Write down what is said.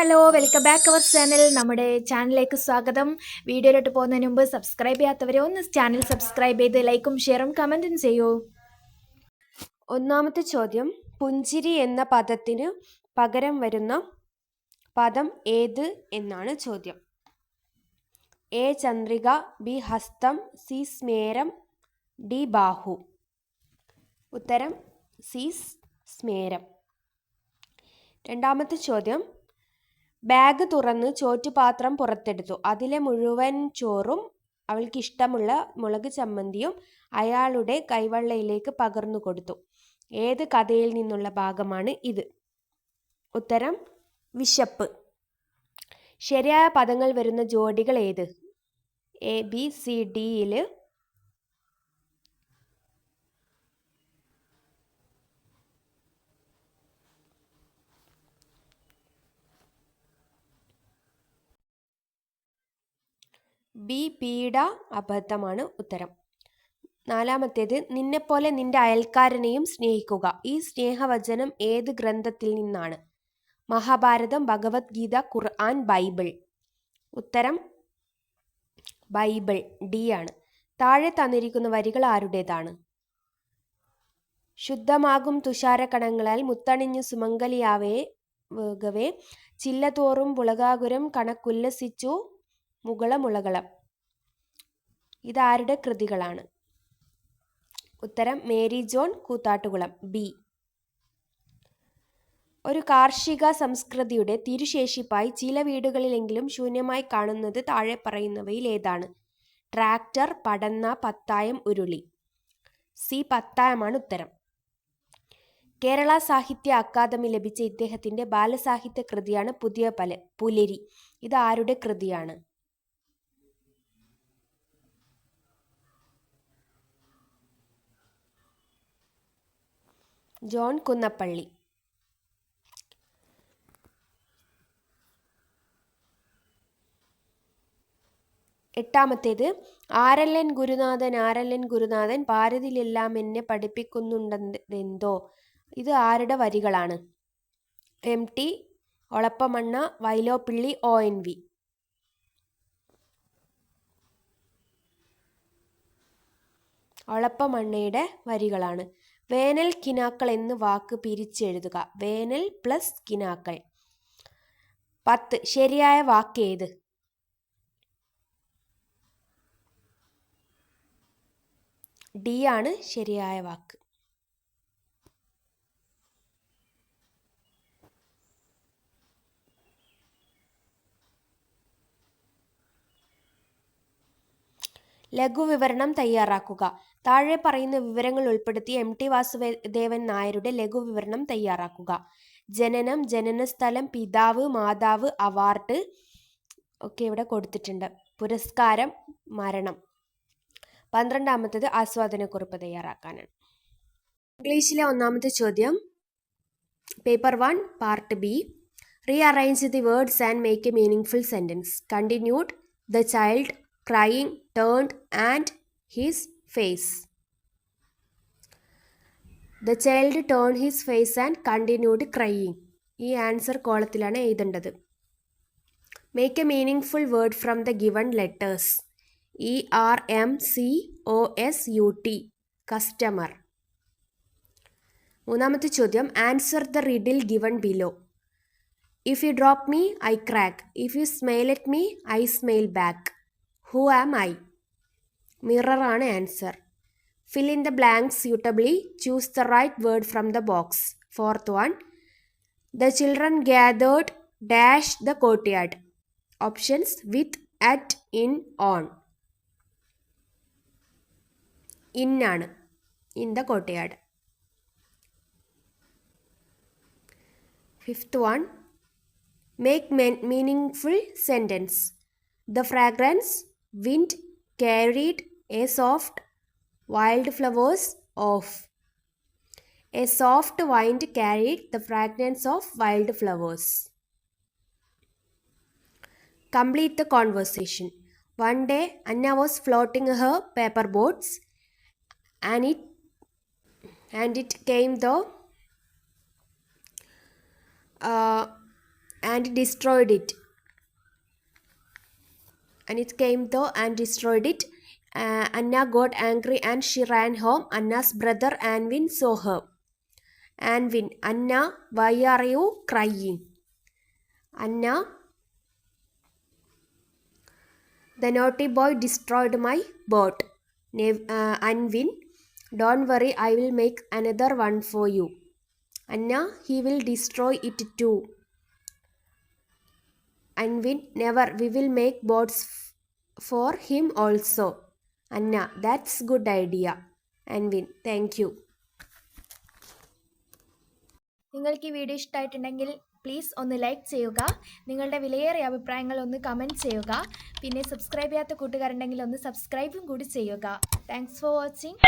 Hello welcome back our channel നമ്മുടെ ചാനലിലേക്ക് സ്വാഗതം. വീഡിയോയിലോട്ട് പോകുന്നതിന് മുമ്പ് സബ്സ്ക്രൈബ് ചെയ്യാത്തവരെ ഒന്ന് ചാനൽ സബ്സ്ക്രൈബ് ചെയ്ത് ലൈക്കും ഷെയറും കമന്റും ചെയ്യൂ. ഒന്നാമത്തെ ചോദ്യം പുഞ്ചിരി എന്ന പദത്തിന് പകരം വരുന്ന പദം ഏത് എന്നാണ് ചോദ്യം. എ ചന്ദ്രിക ബി ഹസ്തം സി സ്മേരം ഡി ബാഹു. ഉത്തരം സി സ്മേരം. രണ്ടാമത്തെ ചോദ്യം ബാഗ് തുറന്ന് ചോറ്റുപാത്രം പുറത്തെടുത്തു. അതിലെ മുഴുവൻ ചോറും അവൾക്കിഷ്ടമുള്ള മുളക് ചമ്മന്തിയും അയാളുടെ കൈവള്ളയിലേക്ക് പകർന്നു കൊടുത്തു. ഏത് കഥയിൽ നിന്നുള്ള ഭാഗമാണ് ഇത്? ഉത്തരം വിശപ്പ്. ശരിയായ പദങ്ങൾ വരുന്ന ജോഡികൾ ഏത്? എ ബി സി ഡിയിൽ ബി പീഡ അബദ്ധമാണ് ഉത്തരം. നാലാമത്തേത് നിന്നെപ്പോലെ നിന്റെ അയൽക്കാരനെയും സ്നേഹിക്കുക. ഈ സ്നേഹവചനം ഏത് ഗ്രന്ഥത്തിൽ നിന്നാണ്? മഹാഭാരതം ഭഗവത്ഗീത ഖുർആൻ ബൈബിൾ. ഉത്തരം ബൈബിൾ ഡി ആണ്. താഴെ തന്നിരിക്കുന്ന വരികൾ ആരുടേതാണ്? ശുദ്ധമാകും തുഷാരക്കണങ്ങളാൽ മുത്തണിഞ്ഞു സുമംഗലിയാവേ വേഗവേ ചില്ലതോറും പുളകാകുരം കണക്കുല്ലസിച്ചു മുകളമുളകളം. ഇതാരുടെ കൃതികളാണ്? ഉത്തരം മേരി ജോൺ കൂത്താട്ടുകുളം ബി ഒരു കാർഷിക സംസ്കൃതിയുടെ തിരുശേഷിപ്പായി ചില വീടുകളിലെങ്കിലും ശൂന്യമായി കാണുന്നത് താഴെ പറയുന്നവയിൽ ഏതാണ്? ട്രാക്ടർ പടന്ന പത്തായം ഉരുളി. സി പത്തായമാണ് ഉത്തരം. കേരള സാഹിത്യ അക്കാദമി ലഭിച്ച ഇദ്ദേഹത്തിന്റെ ബാലസാഹിത്യ കൃതിയാണ് പുതിയ പല പുലരി. ഇത് ആരുടെ കൃതിയാണ്? ജോൺ കുന്നപ്പള്ളി. എട്ടാമത്തേത് ആരല്ലൻ ഗുരുനാഥൻ ആരല്ലൻ ഗുരുനാഥൻ ഭാരതിലെല്ലാം എന്നെ പഠിപ്പിക്കുന്നുണ്ടെന്തോ? ഇത് ആരുടെ വരികളാണ്? M T Olappamanna Vyloppilly O N V. ഒളപ്പമണ്ണയുടെ വരികളാണ്. വേനൽ കിനാക്കൾ എന്ന് വാക്ക് പിരിച്ചെഴുതുക. വേനൽ പ്ലസ് കിനാക്കൾ. പത്ത്. ശരിയായ വാക്ക് ഏത്? ഡി ആണ് ശരിയായ വാക്ക്. ലഘുവിവരണം തയ്യാറാക്കുക. താഴെ പറയുന്ന വിവരങ്ങൾ ഉൾപ്പെടുത്തി എം ടി വാസുദേവൻ നായരുടെ ലഘുവിവരണം തയ്യാറാക്കുക. ജനനം ജനനസ്ഥലം പിതാവ് മാതാവ് അവാർഡ് ഒക്കെ ഇവിടെ കൊടുത്തിട്ടുണ്ട്. പുരസ്കാരം മരണം. പന്ത്രണ്ടാമത്തത് ആസ്വാദനക്കുറിപ്പ് തയ്യാറാക്കാനാണ്. ഇംഗ്ലീഷിലെ ഒന്നാമത്തെ ചോദ്യം. Paper one part B. Rearrange the words and make a meaningful sentence continued the child crying turned and his face the child turn his face and continued crying ഈ ആൻസർ കോളത്തിലാണ് എഴുതേണ്ടത്. Make a meaningful word from the given letters E R M C O S U T customer മൂന്നാമത്തെ ചോദ്യം answer the riddle given below if you drop me I crack if you smile at me I smile back who am I mirror ആണ് answer fill in the blank suitably choose the right word from the box fourth one the children gathered dash the കോട്ടിയാഡ് options with at in on in ആണ്. In the കോട്ടയാട് fifth one make meaningful sentence the fragrance wind carried a soft wildflowers off. A soft wind carried the fragrance of wildflowers. Complete the conversation. One day, Anna was floating her paper boats, and it and it came the uh, and destroyed it. And it came though and destroyed it. Uh, Anna got angry and she ran home. Anna's brother Anvin saw her. Anvin, Anna, why are you crying? Anna, the naughty boy destroyed my boat. Uh, Anvin, don't worry, I will make another one for you. Anna, he will destroy it too. Anvin, never we will make boats for him also Anna that's good idea and win thank you നിങ്ങൾക്ക് ഈ video ഇഷ്ടമായിട്ടുണ്ടെങ്കിൽ please ഒന്ന് like ചെയ്യുക. നിങ്ങളുടെ വിലയേറിയ അഭിപ്രായങ്ങൾ ഒന്ന് comment ചെയ്യുക. പിന്നെ സബ്സ്ക്രൈബ് ചെയ്യാത്ത കൂട്ടുകാരുണ്ടെങ്കിൽ ഒന്ന് സബ്സ്ക്രൈബും കൂടി ചെയ്യുക. Thanks for watching